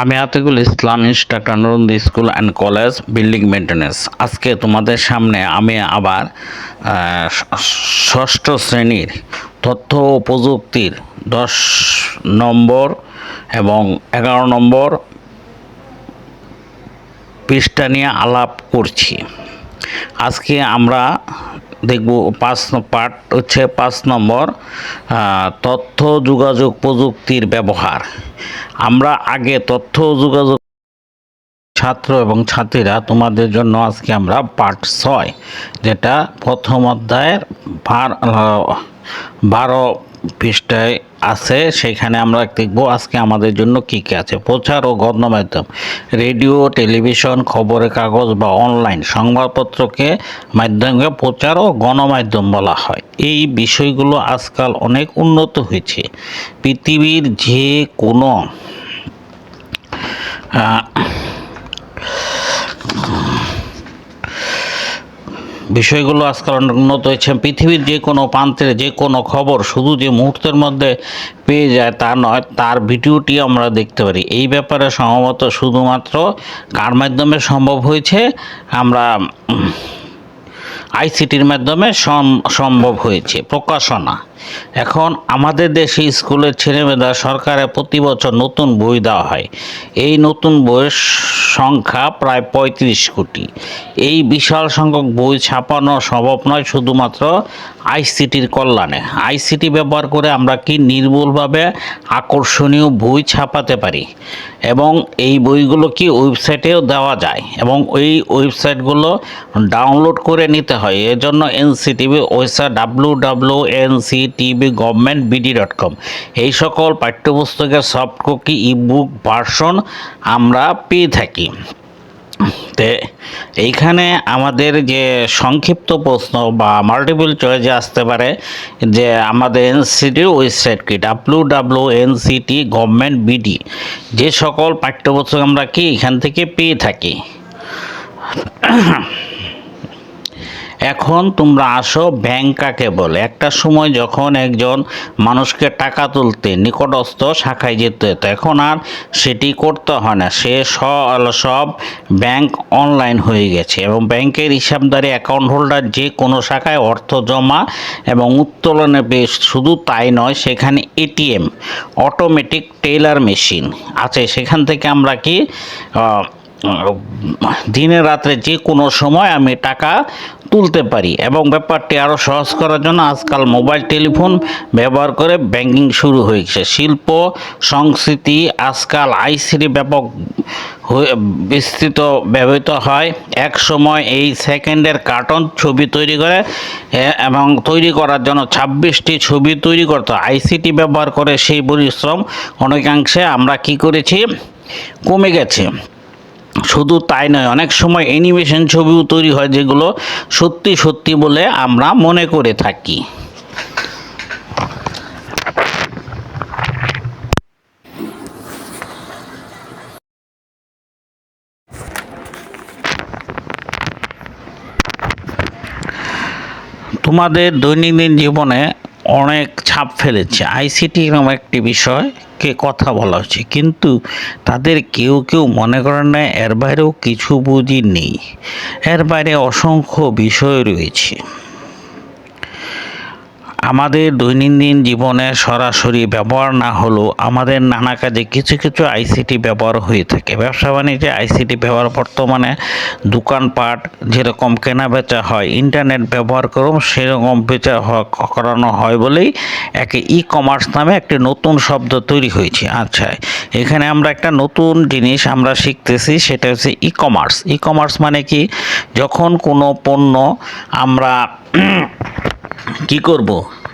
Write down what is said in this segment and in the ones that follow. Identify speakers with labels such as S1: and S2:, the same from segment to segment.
S1: আমি Atikul Islam instructor Nurundi school and college building maintenance আজকে তোমাদের সামনে আমি আবার ষষ্ঠ শ্রেণির তথ্য ও প্রযুক্তির দশ নম্বর এবং এগারো নম্বর পৃষ্ঠা নিয়ে আলাপ করছি। আজকে আমরা দেখব পাঁচ পার্ট হচ্ছে পাঁচ নম্বর তথ্য যোগাযোগ প্রযুক্তির ব্যবহার। আমরা আগে তথ্য যোগাযোগ ছাত্র এবং ছাত্রীরা, তোমাদের জন্য আজকে আমরা পার্ট ছয়, যেটা প্রথম অধ্যায়ের বারো পৃষ্ঠায় আছে, সেখানে আমরা দেখব আজকে আমাদের জন্য কী কী আছে। প্রচার ও গণমাধ্যম, রেডিও, টেলিভিশন, খবরের কাগজ বা অনলাইন সংবাদপত্রকে মাধ্যমকে প্রচার ও গণমাধ্যম বলা হয়। এই বিষয়গুলো আজকাল অনেক উন্নত হয়েছে। পৃথিবীর যে কোনো বিষয়গুলো আজকাল উন্নত হয়েছে। পৃথিবীর যে কোনো প্রান্তের যে কোনো খবর শুধু যে মুহূর্তের মধ্যে পেয়ে যায় তা নয়, তার ভিডিওটি আমরা দেখতে পারি। এই ব্যাপারে সম্ভবত শুধুমাত্র কার মাধ্যমে সম্ভব হয়েছে, আমরা আইসিটির মাধ্যমে সম- সম্ভব হয়েছে। প্রকাশনা। এখন আমাদের দেশে স্কুলের ছেলেমেয়েরা সরকারে প্রতি বছর নতুন বই দেওয়া হয়। এই নতুন বইয়ের সংখ্যা প্রায় পঁয়ত্রিশ কোটি। এই বিশাল সংখ্যক বই ছাপানো সম্ভব নয়, শুধুমাত্র আইসিটির কল্যাণে। আইসিটি ব্যবহার করে আমরা কি নির্ভুলভাবে আকর্ষণীয় বই ছাপাতে পারি? এবং এই বইগুলো কি ওয়েবসাইটেও দেওয়া যায়? এবং ওই ওয়েবসাইটগুলো ডাউনলোড করে নিতে হয়। এজন্য NCTB website W W N C TB government BD dot com এই সকল পাঠ্যপুস্তকের সফট কপি ইবুক ভার্সন আমরা পেয়ে থাকি। তে এইখানে আমাদের যে সংক্ষিপ্ত প্রশ্ন বা মাল্টিপল চয়েসে আসতে পারে, যে আমাদের এনসিটির ওয়েবসাইট কি W W NCT government BD যে সকল পাঠ্যপুস্তক আমরা কি এখান থেকে পেয়ে থাকি? এখন তোমরা আসো ব্যাংক কাকে বলে। একটা সময় যখন একজন মানুষকে টাকা তুলতে নিকটস্থ শাখায় যেতে হতো, এখন আর সেটি করতে হয় না। সে সব ব্যাংক অনলাইন হয়ে গেছে এবং ব্যাংকের হিসাবদারি অ্যাকাউন্ট হোল্ডার যে কোনো শাখায় অর্থ জমা এবং উত্তোলনে বেশ শুধু তাই নয়, সেখানে এটিএম অটোমেটিক টেলার মেশিন আছে। সেখান থেকে আমরা কি দিনে রাত্রে যে কোনো সময় আমি টাকা তুলতে পারি এবং ব্যাপারটি আরও সহজ করার জন্য আজকাল মোবাইল টেলিফোন ব্যবহার করে ব্যাংকিং শুরু হয়েছে। শিল্প, সংস্কৃতি আজকাল আইসিডি ব্যাপক বিস্তৃত ব্যবহৃত হয়। এক সময় এই সেকেন্ডের কার্টন ছবি তৈরি করে এবং তৈরি করার জন্য ছাব্বিশটি ছবি তৈরি করতে। আইসিটি ব্যবহার করে সেই পরিশ্রম অনেকাংশে আমরা কি করেছি? কমে গেছে। শুধু তাই নয়, অনেক সময় অ্যানিমেশন ছবিও তৈরি হয় যেগুলো সত্যি সত্যি বলে আমরা মনে করে থাকি। তোমাদের দৈনন্দিন জীবনে অনেক ছাপ ফেলেছে। আইসিটি এরকম একটি বিষয়কে কথা বলা হচ্ছে কিন্তু তাদের কেউ কেউ মনে করেন না, এর বাইরেও কিছু বুঝি নেই। এর বাইরে অসংখ্য বিষয় রয়েছে। আমাদের দৈনন্দিন জীবনে সরাসরি ব্যবহার না হলেও আমাদের নানা কাজে কিছু কিছু আইসিটি ব্যবহার হয়ে থাকে। ব্যবসা বাণিজ্যে আইসিটি ব্যবহার বর্তমানে দোকানপাট যেরকম কেনা বেচা হয়, ইন্টারনেট ব্যবহার করেও সেরকম বেচা করানো হয় বলেই একে ই কমার্স নামে একটি নতুন শব্দ তৈরি হয়েছে। আচ্ছা এখানে আমরা একটা নতুন জিনিস আমরা শিখতেছি, সেটা হচ্ছে ই কমার্স ই কমার্স মানে কি? যখন কোনো পণ্য আমরা কি করব?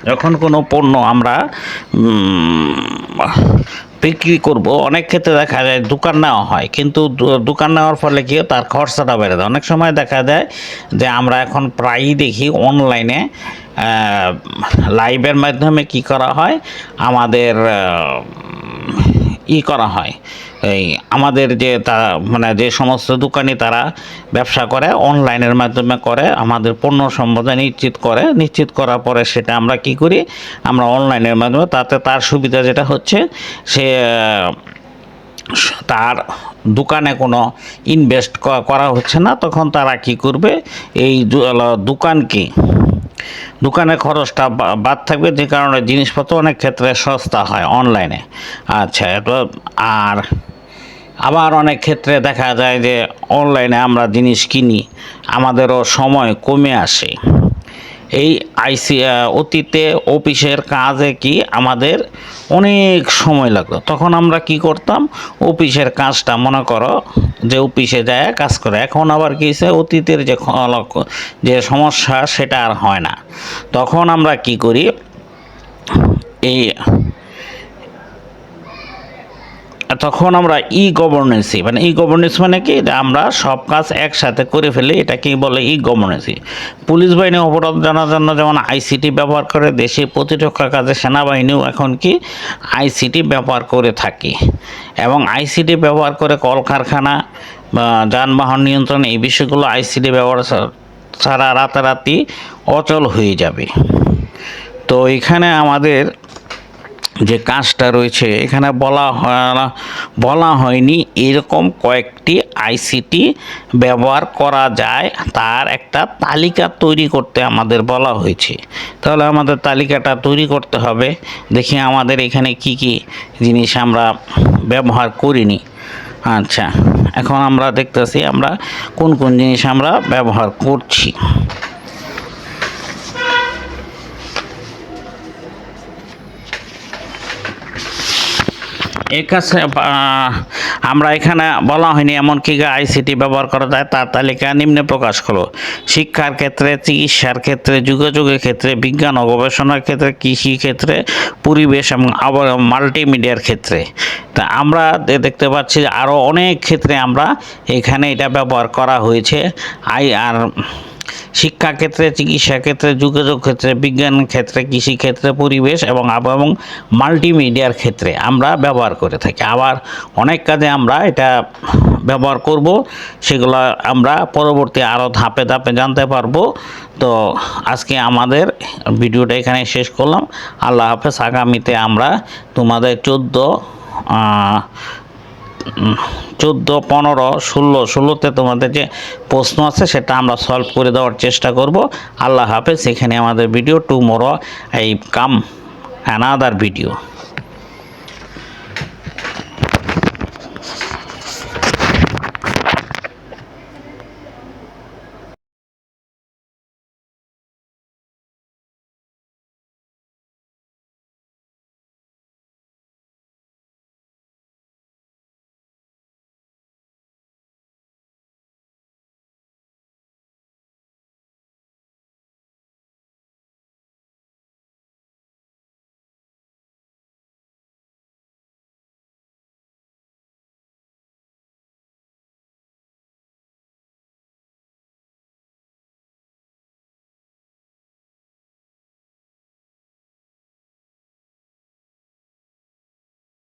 S1: যখন কোনো পণ্য আমরা বিক্রি করব। অনেক ক্ষেত্রে দেখা যায় দোকান নেওয়া হয়, কিন্তু দোকান নেওয়ার ফলে কি তার খরচাটা বেড়ে যায়। অনেক সময় দেখা যায় যে আমরা এখন প্রায়ই দেখি অনলাইনে লাইভের মাধ্যমে কি করা হয়, আমাদের ই করা হয়। এই আমাদের যে তা মানে যে সমস্ত দোকানি তারা ব্যবসা করে, অনলাইনের মাধ্যমে করে, আমাদের পণ্য সম্বন্ধে নিশ্চিত করে, নিশ্চিত করার পরে সেটা আমরা কি করি? আমরা অনলাইনের মাধ্যমে তাতে তার সুবিধা যেটা হচ্ছে, সে, তার দোকানে কোনো ইনভেস্ট করা হচ্ছে না, তখন তারা কি করবে? এই দোকানকে দোকানের খরচটা বাদ থাকবে যে কারণে জিনিসপত্র অনেক ক্ষেত্রে সস্তা হয় অনলাইনে। আচ্ছা আর আবার অনেক ক্ষেত্রে দেখা যায় যে অনলাইনে আমরা জিনিস কিনি, আমাদেরও সময় কমে আসে। এই আইসি অতীতে অফিসের কাজে কি আমাদের অনেক সময় লাগতো। তখন আমরা কি করতাম? অফিসের কাজটা, মনে করো যে অফিসে যায়, কাজ করে। এখন আবার কি হয়েছে অতীতের যে যে সমস্যা, সেটা আর হয় না। তখন আমরা কি করি? এই তখন আমরা ই গভর্নেন্সি মানে ই গভর্নেন্স মানে কি? আমরা সব কাজ একসাথে করে ফেলি এটাকেই বলে ই গভর্নেন্সি পুলিশ বাহিনী অপরাধ জানার জন্য যেমন আইসিটি ব্যবহার করে, দেশে প্রতিরক্ষা কাজে সেনাবাহিনীও এখন কি আইসিটি ব্যবহার করে থাকে। এবং আইসিটি ব্যবহার করে কলকারখানা বা যানবাহন নিয়ন্ত্রণ, এই বিষয়গুলো আইসিটি ব্যবহার ছাড়া রাতারাতি অচল হয়ে যাবে। তো এখানে আমাদের যে কাজটা রয়েছে, এখানে বলা হয় বলা হয়নি এরকম কয়েকটি আইসিটি ব্যবহার করা যায়। তার একটা তালিকা তৈরি করতে আমাদের বলা হয়েছে। তাহলে আমাদের তালিকাটা তৈরি করতে হবে। দেখি আমাদের এখানে কি কি জিনিস আমরা ব্যবহার করিনি। আচ্ছা এখন আমরা দেখতেছি আমরা কোন কোন জিনিস আমরা ব্যবহার করছি। এর কাছে আমরা এখানে বলা হয়নি এমন কি আইসিটি ব্যবহার করা যায়, তার তালিকা নিম্নে প্রকাশ করো শিক্ষার ক্ষেত্রে, চিকিৎসার ক্ষেত্রে, যোগাযোগের ক্ষেত্রে, বিজ্ঞান ও গবেষণার ক্ষেত্রে, কৃষি ক্ষেত্রে, পরিবেশ এবং আবার মাল্টিমিডিয়ার ক্ষেত্রে। তা আমরা দেখতে পাচ্ছি আরও অনেক ক্ষেত্রে আমরা এখানে এটা ব্যবহার করা হয়েছে, আই আর শিক্ষা ক্ষেত্রে চিকিৎসা ক্ষেত্রে যোগাযোগ ক্ষেত্রে, বিজ্ঞান ক্ষেত্রে, কৃষি ক্ষেত্রে, পরিবেশ এবং এবং মাল্টিমিডিয়ার ক্ষেত্রে আমরা ব্যবহার করে থাকি। আবার অনেক কাজে আমরা এটা ব্যবহার করব, সেগুলো আমরা পরবর্তী আরও ধাপে ধাপে জানতে পারব। তো আজকে আমাদের ভিডিওটা এখানে শেষ করলাম। আল্লাহ হাফেজ, আগামীতে আমরা তোমাদের চোদ্দ চোদ্দ, পনেরো, ষোলো, ষোলোতে তোমাদের যে প্রশ্ন আছে সেটা আমরা সলভ করে দেওয়ার চেষ্টা করব। আল্লাহ হাফেজ, এখানে আমাদের ভিডিও টু মোরো এই কাম অ্যানাদার ভিডিও